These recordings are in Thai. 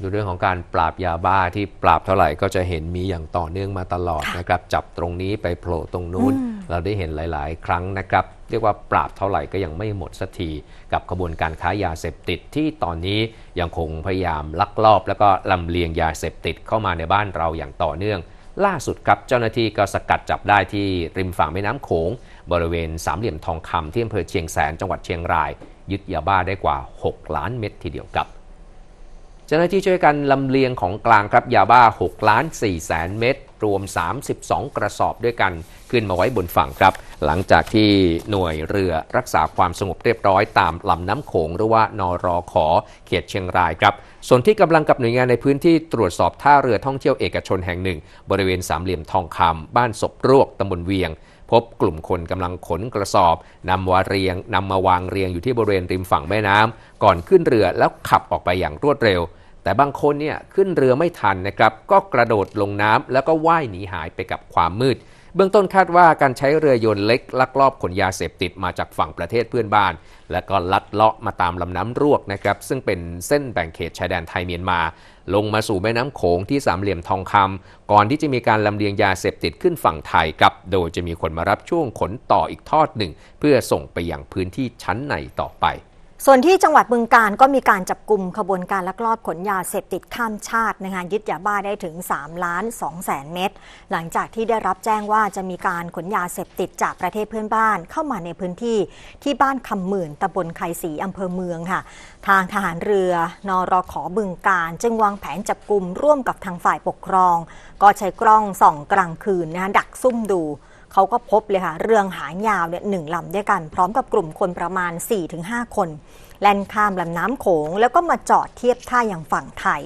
ดูเรื่องของการปราบยาบ้าที่ปราบเท่าไหร่ก็จะเห็นมีอย่างต่อเนื่องมาตลอดค่ะนะครับ จับตรงนี้ไปโผล่ตรงนู้นอืมเราได้เห็นหลาย ๆ ครั้งนะครับ เรียกว่าปราบเท่าไหร่ก็ยังไม่หมดสักที กับขบวนการค้ายาเสพติดที่ตอนนี้ยังคงพยายามลักลอบ แล้วก็ลำเลียงยาเสพติดเข้ามาในบ้านเราอย่างต่อเนื่อง ล่าสุดครับเจ้าหน้าที่ก็สกัดจับได้ที่ริมฝั่งแม่น้ำโขง บริเวณสามเหลี่ยมทองคำที่อำเภอเชียงแสนจังหวัดเชียงรายยึดยาบ้าได้กว่า 6 ล้านเม็ดทีเดียวครับ เจ้าหน้าที่ช่วยกันลำเลียงของกลางครับยาบ้า6ล้าน4แสนเม็ดรวม 32 กระสอบด้วยกัน ขึ้นมาไว้บนฝั่งครับ หลังจากที่หน่วยเรือรักษาความสงบเรียบร้อยตามลำน้ำโขงหรือว่านรอขอเขตเชียงรายครับ ส่วนที่กำลังกับหน่วยงานในพื้นที่ตรวจสอบท่าเรือท่องเที่ยวเอกชนแห่งหนึ่ง บริเวณสามเหลี่ยมทองคำบ้านศพรวกตำบลเวียงพบกลุ่มคนกำลังขนกระสอบนำมาเรียงนำมาวางเรียงอยู่ที่บริเวณริมฝั่งแม่น้ำก่อนขึ้นเรือแล้วขับออกไปอย่างรวดเร็ว แต่บางคนเนี่ยขึ้นเรือไม่ทันนะครับ ก็กระโดดลงน้ำแล้วก็ว่ายหนีหายไปกับความมืด เบื้องต้นคาดว่าการใช้เรือยนต์เล็กลักลอบขนยาเสพติดมาจากฝั่งประเทศเพื่อนบ้าน และก็ลัดเลาะมาตามลำน้ำรวกนะครับ ซึ่งเป็นเส้นแบ่งเขตชายแดนไทยเมียนมา ลงมาสู่แม่น้ำโขงที่สามเหลี่ยมทองคำก่อนที่จะมีการลำเลียงยาเสพติดขึ้นฝั่งไทยครับ โดยจะมีคนมารับช่วงขนต่ออีกทอดหนึ่ง เพื่อส่งไปยังพื้นที่ชั้นในต่อไป ส่วนที่จังหวัดบึงการก็มีการจับกลุ่มขบวนการลักลอบขนยาเสพติดข้ามชาตินะคะยึดยาบ้าได้ถึง 3 ล้าน2แสนเม็ดหลังจากที่ได้รับแจ้งว่าจะมีการขนยาเสพติดจากประเทศเพื่อนบ้านเข้ามาในพื้นที่ที่บ้านคำหมื่นตำบลไคศรีอำเภอเมืองค่ะ ทางทหารเรือนรขอบึงการ จึงวางแผนจับกลุ่มร่วมกับทางฝ่ายปกครอง ก็ใช้กล้องส่องกลางคืนนะคะดักซุ่มดู เขาก็พบเลยค่ะ เรืองหางยาวเนี่ยหนึ่งลำด้วยกัน พร้อมกับกลุ่มคนประมาณ 4-5 คน แล่นข้ามลำน้ำโขง แล้วก็มาจอดเทียบท่าอย่างฝั่งไทย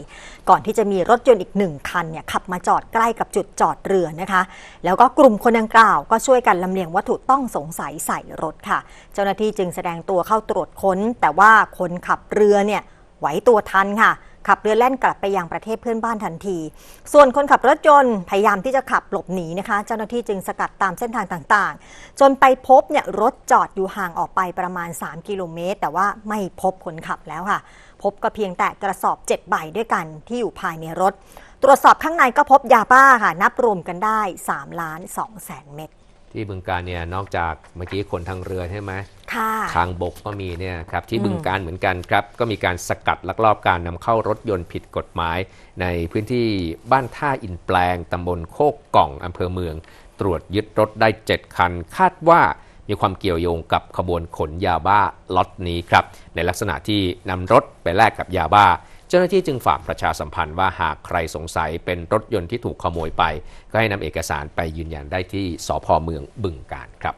ก่อนที่จะมีรถยนต์อีกหนึ่งคันเนี่ยขับมาจอดใกล้กับจุดจอดเรือนะคะ แล้วก็กลุ่มคนดังกล่าวก็ช่วยกันลำเลียงวัตถุต้องสงสัยใส่รถค่ะ เจ้าหน้าที่จึงแสดงตัวเข้าตรวจค้น แต่ว่าคนขับเรือเนี่ยไหวตัวทันค่ะ ขับเรือแล่นกลับไปยังประเทศเพื่อนบ้านทันที ส่วนคนขับรถยนต์พยายามที่จะขับหลบหนีนะคะ เจ้าหน้าที่จึงสกัดตามเส้นทางต่างๆ จนไปพบเนี่ยรถจอดอยู่ห่างออกไปประมาณ 3 กิโลเมตร แต่ว่าไม่พบคนขับแล้วค่ะ พบก็เพียงแต่กระสอบ 7 ใบด้วยกันที่อยู่ภายในรถ ตรวจสอบข้างในก็พบยาบ้าค่ะนับรวมกันได้3ล้าน2แสนเม็ด ที่บึงการเนี่ยนอกจากเมื่อกี้คนทางเรือใช่ไหมค่ะทางบกก็มีเนี่ยครับที่อืมบึงการเหมือนกันครับ ก็มีการสกัดลักลอบการนำเข้ารถยนต์ผิดกฎหมาย ในพื้นที่บ้านท่าอินแปลงตำบลโคกกล่องอำเภอเมือง ตรวจยึดรถได้ 7 คัน คาดว่ามีความเกี่ยวโยงกับขบวนขนยาบ้าล็อตนี้ครับในลักษณะที่นำรถไปแลกกับยาบ้า เจ้าหน้าที่จึงฝากประชาสัมพันธ์ว่าหากใครสงสัยเป็นรถยนต์ที่ถูกขโมยไป ก็ให้นำเอกสารไปยืนยันได้ที่สพเมืองบึงการครับ